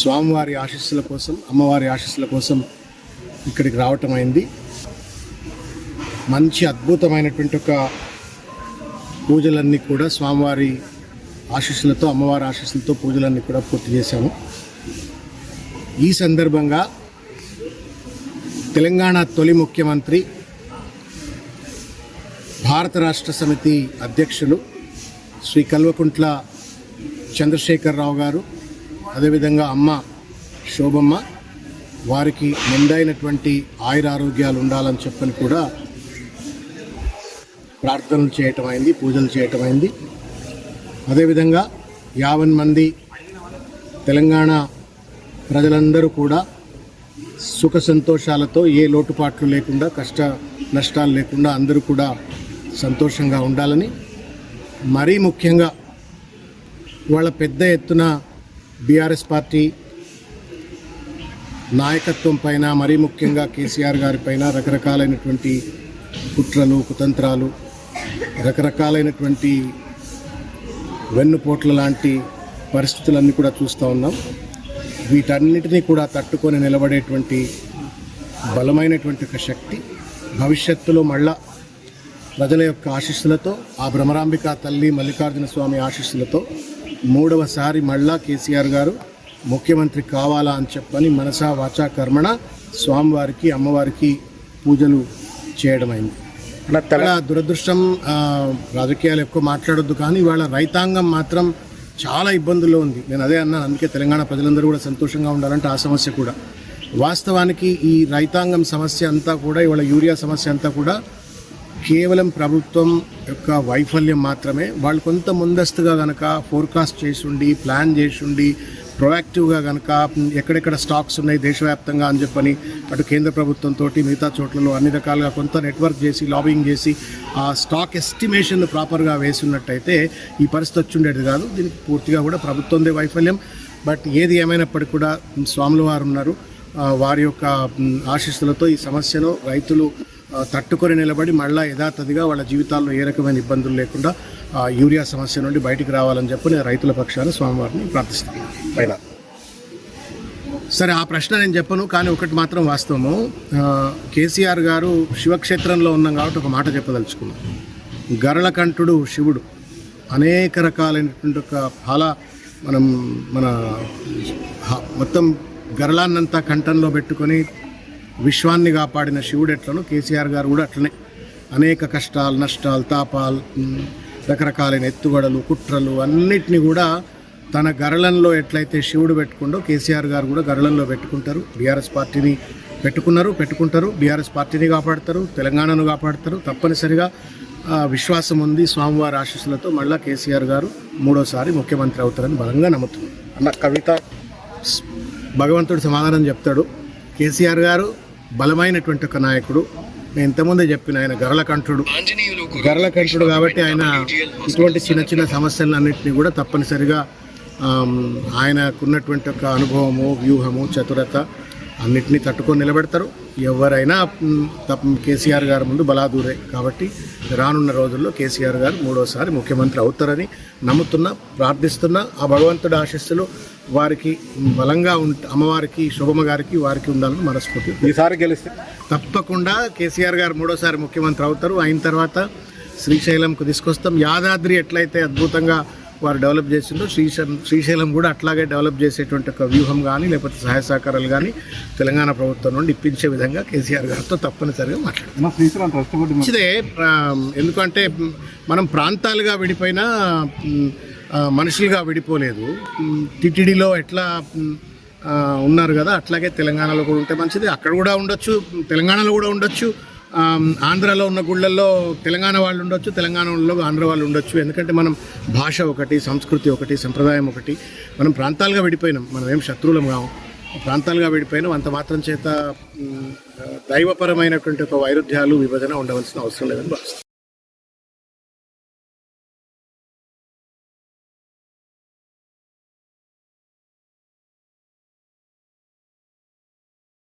స్వామివారి ఆశీస్సుల కోసం అమ్మవారి ఆశీస్సుల కోసం ఇక్కడికి రావటం అయింది. మంచి అద్భుతమైనటువంటి ఒక పూజలన్నీ కూడా స్వామివారి ఆశీస్సులతో అమ్మవారి ఆశీస్సులతో పూజలన్నీ కూడా పూర్తి చేశాము. ఈ సందర్భంగా తెలంగాణ తొలి ముఖ్యమంత్రి భారత రాష్ట్ర సమితి అధ్యక్షులు శ్రీ కల్వకుంట్ల చంద్రశేఖరరావు గారు అదేవిధంగా అమ్మ శోభమ్మ వారికి నిండైనటువంటి ఆయుర ఆరోగ్యాలు ఉండాలని చెప్పని కూడా ప్రార్థనలు చేయటం అయింది పూజలు చేయటం అయింది. అదేవిధంగా యావన్ మంది తెలంగాణ ప్రజలందరూ కూడా సుఖ సంతోషాలతో ఏ లోటుపాట్లు లేకుండా కష్ట నష్టాలు లేకుండా అందరూ కూడా సంతోషంగా ఉండాలని మరీ ముఖ్యంగా వాళ్ళ పెద్ద ఎత్తున బీఆర్ఎస్ పార్టీ నాయకత్వం పైన మరీ ముఖ్యంగా కేసీఆర్ గారి పైన రకరకాలైనటువంటి కుట్రలు కుతంత్రాలు రకరకాలైనటువంటి వెన్నుపోట్ల లాంటి పరిస్థితులన్నీ కూడా చూస్తూ ఉన్నాం. వీటన్నిటినీ కూడా తట్టుకొని నిలబడేటువంటి బలమైనటువంటి ఒక శక్తి భవిష్యత్తులో మళ్ళా ప్రజల యొక్క ఆశీస్సులతో ఆ భ్రమరాంబిక తల్లి మల్లికార్జున స్వామి ఆశీస్సులతో మూడవసారి మళ్ళా కేసీఆర్ గారు ముఖ్యమంత్రి కావాలా అని చెప్పని మనసా వాచా కర్మణ స్వామివారికి అమ్మవారికి పూజలు చేయడమైంది. చాలా దురదృష్టం రాజకీయాలు ఎక్కువ మాట్లాడొద్దు కానీ వాళ్ళ రైతాంగం మాత్రం చాలా ఇబ్బందుల్లో ఉంది. నేను అదే అన్నాను అందుకే తెలంగాణ ప్రజలందరూ కూడా సంతోషంగా ఉండాలంటే ఆ సమస్య కూడా. వాస్తవానికి ఈ రైతాంగం సమస్య అంతా కూడా ఇవాళ యూరియా సమస్య అంతా కూడా కేవలం ప్రభుత్వం యొక్క వైఫల్యం మాత్రమే. వాళ్ళు కొంత ముందస్తుగా కనుక ఫోర్కాస్ట్ చేసి ఉండి ప్లాన్ చేసి ఉండి ప్రొయాక్టివ్గా కనుక ఎక్కడెక్కడ స్టాక్స్ ఉన్నాయి దేశవ్యాప్తంగా అని చెప్పని అటు కేంద్ర ప్రభుత్వంతో మిగతా చోట్లలో అన్ని రకాలుగా కొంత నెట్వర్క్ చేసి లాబింగ్ చేసి ఆ స్టాక్ ఎస్టిమేషన్ ప్రాపర్గా వేసి ఉన్నట్టయితే ఈ పరిస్థితి వచ్చి ఉండేది కాదు. దీనికి పూర్తిగా కూడా ప్రభుత్వందే వైఫల్యం. బట్ ఏది ఏమైనప్పటికీ కూడా స్వాములు వారు ఉన్నారు. వారి యొక్క ఆశీస్సులతో ఈ సమస్యను రైతులు తట్టుకొని నిలబడి మళ్ళా యథాతథిగా వాళ్ళ జీవితాల్లో ఏ రకమైన ఇబ్బందులు లేకుండా యూరియా సమస్య నుండి బయటికి రావాలని చెప్పి నేను రైతుల పక్షాన స్వామివారిని ప్రార్థిస్తున్నాను. పైన. సరే ఆ ప్రశ్న నేను చెప్పను కానీ ఒకటి మాత్రం వాస్తవము. కేసీఆర్ గారు శివక్షేత్రంలో ఉన్నాం కాబట్టి ఒక మాట చెప్పదలుచుకున్నాం. గరళకంఠుడు శివుడు. అనేక రకాలైనటువంటి ఒక ఫల మనం మన మొత్తం గరళాన్నంతా కంఠంలో పెట్టుకొని విశ్వాన్ని కాపాడిన శివుడు ఎట్లనో కేసీఆర్ గారు కూడా అట్లనే. అనేక కష్టాలు నష్టాలు తాపాలు రకరకాలైన ఎత్తుగడలు కుట్రలు అన్నిటినీ కూడా తన గరళంలో ఎట్లయితే శివుడు పెట్టుకుండో కేసీఆర్ గారు కూడా గరళంలో పెట్టుకుంటారు. బీఆర్ఎస్ పార్టీని పెట్టుకున్నారు పెట్టుకుంటారు. బీఆర్ఎస్ పార్టీని కాపాడతారు తెలంగాణను కాపాడతారు. తప్పనిసరిగా విశ్వాసం ఉంది స్వామివారి ఆశీస్సులతో మళ్ళీ కేసీఆర్ గారు మూడోసారి ముఖ్యమంత్రి అవుతారని బలంగా నమ్ముతున్నాను అన్న కవిత భగవంతుడు సమాధానం చెప్తాడు. కేసీఆర్ గారు బలమైనటువంటి ఒక నాయకుడు. నేను ఇంతకుముందే చెప్పిన ఆయన గరళకంఠుడు. గరళకంఠుడు కాబట్టి ఆయన ఇటువంటి చిన్న చిన్న సమస్యలన్నింటినీ కూడా తప్పనిసరిగా ఆయనకున్నటువంటి ఒక అనుభవము వ్యూహము చతురత అన్నిటినీ తట్టుకొని నిలబెడతారు. ఎవరైనా కేసీఆర్ గారి ముందు బలాదూరే. కాబట్టి రానున్న రోజుల్లో కేసీఆర్ గారు మూడోసారి ముఖ్యమంత్రి అవుతారని నమ్ముతున్నా ప్రార్థిస్తున్నా. ఆ భగవంతుడి ఆశస్సులు వారికి బలంగా ఉంట అమ్మవారికి శుభమ్మ గారికి వారికి ఉండాలని మనస్ఫూర్తి. ఈసారి గెలిస్తే? తప్పకుండా కేసీఆర్ గారు మూడోసారి ముఖ్యమంత్రి అవుతారు. అయిన తర్వాత శ్రీశైలంకు తీసుకొస్తాం. యాదాద్రి ఎట్లయితే అద్భుతంగా వారు డెవలప్ చేసిందో శ్రీశైలం శ్రీశైలం కూడా అట్లాగే డెవలప్ చేసేటువంటి ఒక వ్యూహం కానీ లేకపోతే సహాయ సహకారాలు కానీ తెలంగాణ ప్రభుత్వం నుండి ఇప్పించే విధంగా కేసీఆర్ గారితో తప్పనిసరిగా మాట్లాడతాం మా శ్రీశ్వరం ట్రస్ట్ బోర్డు మంచిదే ఎందుకంటే మనం ప్రాంతాలుగా విడిపోయినా మనుషులుగా విడిపోలేదు. టిటిడిలో ఎట్లా ఉన్నారు కదా అట్లాగే తెలంగాణలో కూడా ఉంటే మంచిది. అక్కడ కూడా ఉండొచ్చు తెలంగాణలో కూడా ఉండొచ్చు. ఆంధ్రాలో ఉన్న గుళ్ళల్లో తెలంగాణ వాళ్ళు ఉండొచ్చు తెలంగాణలో ఆంధ్ర వాళ్ళు ఉండొచ్చు. ఎందుకంటే మనం భాష ఒకటి సంస్కృతి ఒకటి సంప్రదాయం ఒకటి మనం ప్రాంతాలుగా విడిపోయినాం. మనం ఏం శత్రువులం కాము. ప్రాంతాలుగా విడిపోయినాం. అంత మాత్రం చేత దైవపరమైనటువంటి ఒక వైరుధ్యాలు విభజన ఉండవలసిన అవసరం లేదని భావిస్తాం